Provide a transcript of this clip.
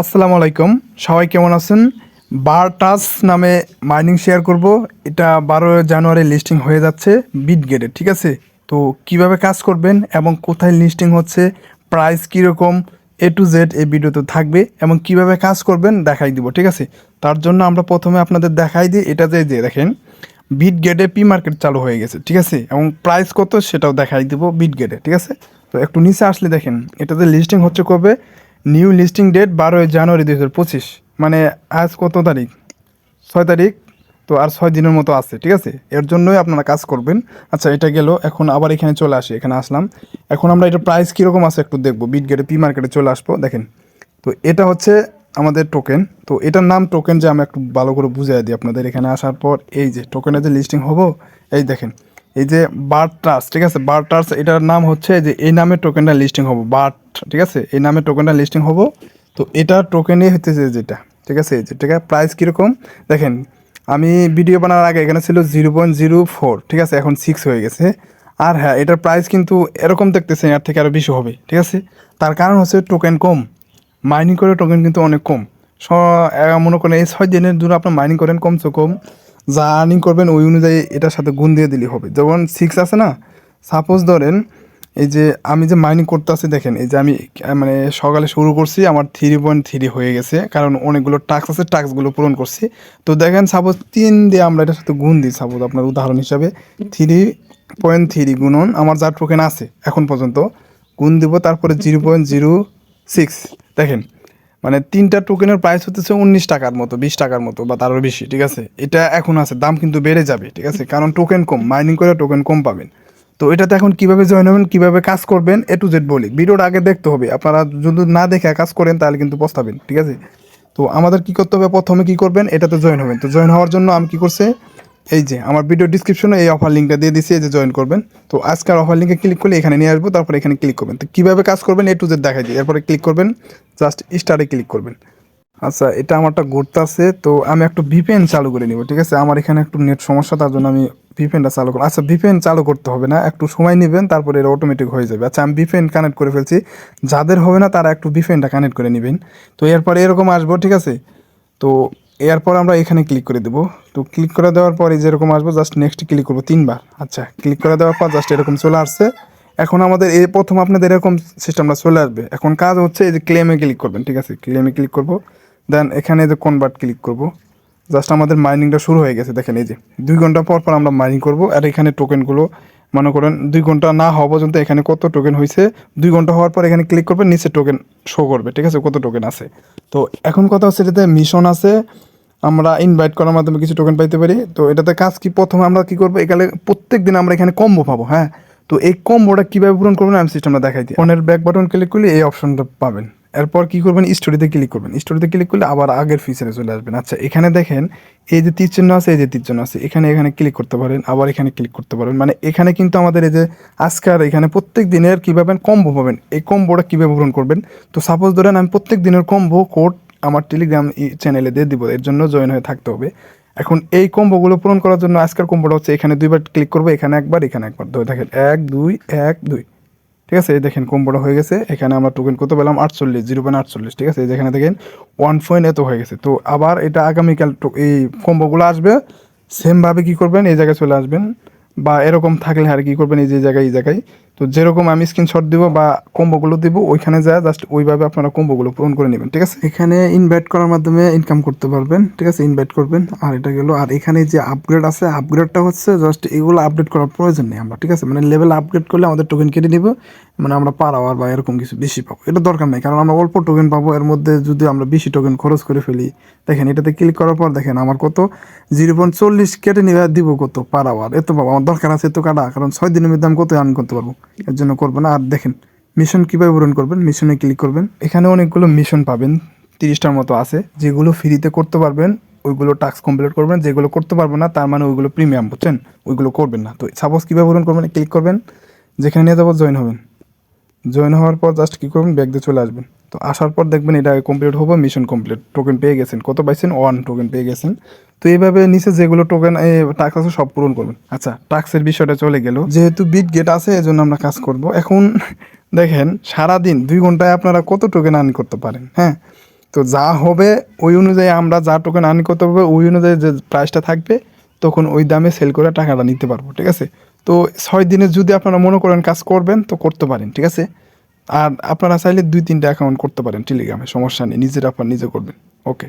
আসসালামু আলাইকুম। সবাই কেমন আছেন? বার টাস নামে মাইনিং শেয়ার করব। এটা বারো জানুয়ারি লিস্টিং হয়ে যাচ্ছে বিট গেটে, ঠিক আছে? তো কীভাবে কাজ করবেন এবং কোথায় লিস্টিং হচ্ছে, প্রাইস কীরকম এ টু জেড এই ভিডিওতে থাকবে এবং কীভাবে কাজ করবেন দেখাই দিব, ঠিক আছে? তার জন্য আমরা প্রথমে আপনাদের দেখাই দিই, এটা যে দেখেন, বিট গেটে পি মার্কেট চালু হয়ে গেছে, ঠিক আছে? এবং প্রাইস কত সেটাও দেখাই দিব বিট গেটে, ঠিক আছে? তো একটু নিচে আসলে দেখেন, এটাতে লিস্টিং হচ্ছে কবে? নিউ লিস্টিং ডেট বারোই জানুয়ারি দুই হাজার পঁচিশ। মানে আজ কত তারিখ? ছয় তারিখ, তো আর ছয় দিনের মতো আছে, ঠিক আছে? এর জন্যই আপনারা কাজ করবেন। আচ্ছা এটা গেল, এখন আবার এখানে চলে আসি, এখানে আসলাম। এখন আমরা এটা প্রাইস কীরকম আছে একটু দেখব বিট গেটে পি মার্কেটে চলে আসব, দেখেন। তো এটা হচ্ছে আমাদের টোকেন তো এটার নাম টোকেন যে আমি একটু ভালো করে বুঝিয়ে দিই আপনাদের এখানে আসার পর, এই যে টোকেনের যে লিস্টিং হব, এই দেখেন। এই যে বার্ট ট্রাস্ট ঠিক আছে? বার্ট ট্রাস্ট এটার নাম হচ্ছে যে এই নামে টোকেনটা লিস্টিং হব। বার্ট ঠিক আছে? এই নামে টোকেনটা লিস্টিং হব। তো এটা টোকেনই হচ্ছে যেটা, ঠিক আছে? এই আছে? প্রাইস কীরকম? দেখেন, আমি ভিডিও বানানোর আগে এখানে ছিল জিরো পয়েন্ট জিরো ফোর ঠিক আছে? এখন সিক্স হয়ে গেছে। আর হ্যাঁ এটার প্রাইস কিন্তু এরকম দেখতেছেন, এর থেকে আরও বেশি হবে, ঠিক আছে? তার কারণ হচ্ছে টোকেন কম। মাইনিং করে টোকেন কিন্তু অনেক কম। মনে করেন এই ছয় দিনের জন্য আপনার মাইনিং করেন, কমসে কম। যা আর্নিং করবেন ওই অনুযায়ী এটার সাথে গুণ দিয়ে দিলে হবে। যেমন সিক্স আছে না সাপোজ ধরেন এই যে আমি যে মাইনিং করতে আছি দেখেন এই যে আমি মানে সকালে শুরু করছি আমার থ্রি পয়েন্ট থ্রি হয়ে গেছে কারণ অনেকগুলো টাস্ক আছে টাস্কগুলো পূরণ করছি। তো দেখেন সাপোজ তিন দিয়ে আমরা এটার সাথে গুণ দিই সাপোজ আপনার উদাহরণ হিসাবে থ্রি পয়েন্ট থ্রি গুণন আমার যা টোকেন আছে এখন পর্যন্ত গুণ দিব তারপরে জিরো পয়েন্ট জিরো সিক্স দেখেন মানে তিনটা টোকেনের প্রাইস হতেছে উনিশ টাকার মতো, বিশ টাকার মতো বা তারও বেশি, ঠিক আছে? এটা এখন আছে, দাম কিন্তু বেড়ে যাবে, ঠিক আছে? কারণ টোকেন কম মাইনিং করে টোকেন কম পাবেন। তো এটাতে এখন কীভাবে জয়েন হবেন, কীভাবে কাজ করবেন এ টু জেড বলি। ভিডিওটা আগে দেখতে হবে, আপনারা যদি না দেখে কাজ করেন, তাহলে কিন্তু পস্তাবেন, ঠিক আছে? তো আমাদের কি করতে হবে? প্রথমে কি করবেন? এটাতে জয়েন হবেন। তো জয়েন হওয়ার জন্য আমি কি করছে? এই যে, আমার ভিডিও ডিসক্রিপশনে এই অফার লিঙ্কটা দিয়ে দিছি, এই যে জয়েন করবেন। তো আজকের অফার লিঙ্কে ক্লিক করলে এখানে নিয়ে আসব, তারপর এখানে ক্লিক করবেন। তো কীভাবে কাজ করবেন এ টু জেড দেখাই দিই। এরপরে ক্লিক করবেন জাস্ট স্টারে ক্লিক করবেন। আচ্ছা এটা আমারটা ঘুরতে আছে তো আমি একটু ভিপিএন চালু করে নিব, ঠিক আছে? আমার এখানে একটু নেট সমস্যা, তার জন্য আমি ভিপিএনটা চালু করব। আচ্ছা ভিপিএন চালু করতে হবে না, একটু সময় নেবেন, তারপরে এটা অটোমেটিক হয়ে যাবে। আচ্ছা আমি ভিপিএন কানেক্ট করে ফেলছি। যাদের হবে না, তারা একটু ভিপিএনটা কানেক্ট করে নেবেন। তো এরপরে এরকম আসব, ঠিক আছে? তো এরপর আমরা এখানে ক্লিক করে দেবো। তো ক্লিক করে দেওয়ার পরে যেরকম আসব জাস্ট নেক্সট ক্লিক করব তিনবার। আচ্ছা ক্লিক করে দেওয়ার পর জাস্ট এরকম চলে আসছে। এখন আমাদের এই প্রথম আপনাদের এরকম সিস্টেমটা চলে আসবে। এখন কাজ হচ্ছে এই যে ক্লেমে ক্লিক করবেন, ঠিক আছে? ক্লেমে ক্লিক করব। দেন এখানে যে কনভার্ট ক্লিক করব। জাস্ট আমাদের মাইনিংটা শুরু হয়ে গেছে, দেখেন এই যে। দুই ঘণ্টা পর পর আমরা মাইনিং করব। আর এখানে টোকেনগুলো মনে করেন দুই ঘণ্টা না হওয়া পর্যন্ত এখানে কত টোকেন হয়েছে দুই ঘণ্টা হওয়ার পর এখানে ক্লিক করবেন, নিচে টোকেন শো করবে, ঠিক আছে? কত টোকেন আছে? তো এখন কথা হচ্ছে এটাতে মিশন আছে। আমরা ইনভাইট করার মাধ্যমে কিছু টোকেন পাইতে পারি। তো এটাতে কাজ কি? প্রথমে আমরা কি করব? এখানে প্রত্যেক দিন আমরা এখানে কম্বো পাবো হ্যাঁ? তো এই কম্বোটা কীভাবে পূরণ করবেন আমি সিস্টেমটা দেখাই দিই। ফোনের ব্যাক বাটন ক্লিক করলে এই অপশনটা পাবেন। এরপর কি করবেন? স্টোরিতে ক্লিক করবেন। স্টোরিতে ক্লিক করলে আবার আগের ফিচারে চলে আসবেন। আচ্ছা এখানে দেখেন, এই যে তীর চিহ্ন আছে, এই যে তীর চিহ্ন আছে, এখানে এখানে ক্লিক করতে পারেন, আবার এখানে ক্লিক করতে পারেন। মানে এখানে কিন্তু আমাদের এই যে আজকাল এখানে প্রত্যেক দিনের কী পাবেন? কম্বো পাবেন। এই কম্বোটা কীভাবে পূরণ করবেন? তো সাপোজ ধরেন আমি প্রত্যেক দিনের কম্বো কোড আমার টেলিগ্রাম চ্যানেলে দিয়ে দিব, এর জন্য জয়েন হয়ে থাকতে হবে। এখন এই কম্বোগুলো পূরণ করার জন্য আজকের কম্বোটা হচ্ছে এখানে দুইবার ক্লিক করব, এখানে একবার এখানে একবার। ধরে দেখেন, এক, দুই এক, দুই। ঠিক আছে, এই দেখেন কম্বোটা হয়ে গেছে, এখানে আমরা টোকেন কত পেলাম? আটচল্লিশ, জিরো পয়েন্ট আটচল্লিশ। ঠিক আছে যেখানে দেখেন ওয়ান পয়েন্ট এত হয়ে গেছে। তো আবার এটা আগামীকাল এই কম্বোগুলো আসবে সেমভাবে কি করবেন? এই জায়গায় চলে আসবেন। বা এরকম থাকলে আর কি করবেন? এই যে জায়গায়, এই জায়গায়। তো যেরকম আমি স্ক্রিনশট দিব বা কম্বোগুলো দিব, ওইখানে যায় জাস্ট ওইভাবে আপনারা কম্বোগুলো পূরণ করে নেবেন, ঠিক আছে? এখানে ইনভাইট করার মাধ্যমে ইনকাম করতে পারবেন, ঠিক আছে? ইনভাইট করবেন, আর এটা গেল, আর এখানে যে আপগ্রেড আছে আপগ্রেডটা হচ্ছে জাস্ট এগুলো আপডেট করার প্রয়োজন নেই আমরা, ঠিক আছে? মানে লেভেল আপগ্রেড করলে আমাদের টোকেন কেটে নিব মানে আমরা পার আওয়ার বা এরকম কিছু বেশি পাবো, এটা দরকার নেই, কারণ আমরা অল্প টোকেন পাবো, এর মধ্যে যদি আমরা বেশি টোকেন খরচ করে ফেলি, দেখেন এটাতে ক্লিক করার পর দেখেন আমার কত? জিরো পয়েন্ট চল্লিশ কেটে নিবে দিব কত পার আওয়ার এত পাবো, আমার দরকার আছে এত কাটা, কারণ ছয় দিনের মধ্যে আমি কত আর্ন করতে পারব? এর জন্য করব না। আর দেখেন মিশন কীভাবে পূরণ করবেন? মিশনে ক্লিক করবেন। এখানে অনেকগুলো মিশন পাবেন, তিরিশটার মতো আছে। যেগুলো ফ্রিতে করতে পারবেন, ওইগুলো টাস্ক কমপ্লিট করবেন। যেগুলো করতে পারব না, তার মানে ওইগুলো প্রিমিয়াম বুঝছেন? ওইগুলো করবেন না। তো সাপোজ কীভাবে পূরণ করবেন? ক্লিক করবেন। যেখানে নিয়ে যাব জয়েন হবেন। জয়েন হওয়ার পর জাস্ট কী করবেন? ব্যাগ দিয়ে চলে আসবেন। তো আসার পর দেখবেন এটা কমপ্লিট হব মিশন কমপ্লিট টোকেন পেয়ে গেছেন। কত পাইছেন? ওয়ান টোকেন পেয়ে গেছেন। তো এইভাবে নিচে যেগুলো টোকেন টাক্স আছে সব পূরণ করবেন। আচ্ছা টাক্সের বিষয়টা চলে গেল। যেহেতু বিট গেট আছে, এজন্য আমরা কাজ করব। এখন দেখেন, সারাদিন দুই ঘন্টায় আপনারা কত টোকেন আর্ন করতে পারেন হ্যাঁ? তো যা হবে, ওই অনুযায়ী আমরা যা টোকেন আর্ন করতে পারব, ওই অনুযায়ী যে প্রাইসটা থাকবে, তখন ওই দামে সেল করে টাকাটা নিতে পারব, ঠিক আছে? তো ছয় দিনে যদি আপনারা মনে করেন কাজ করবেন, তো করতে পারেন, ঠিক আছে? আর আপনারা চাইলে দুই তিনটা অ্যাকাউন্ট করতে পারেন টেলিগ্রামে সমস্যা নেই, নিজের আপনার নিজে করবেন ওকে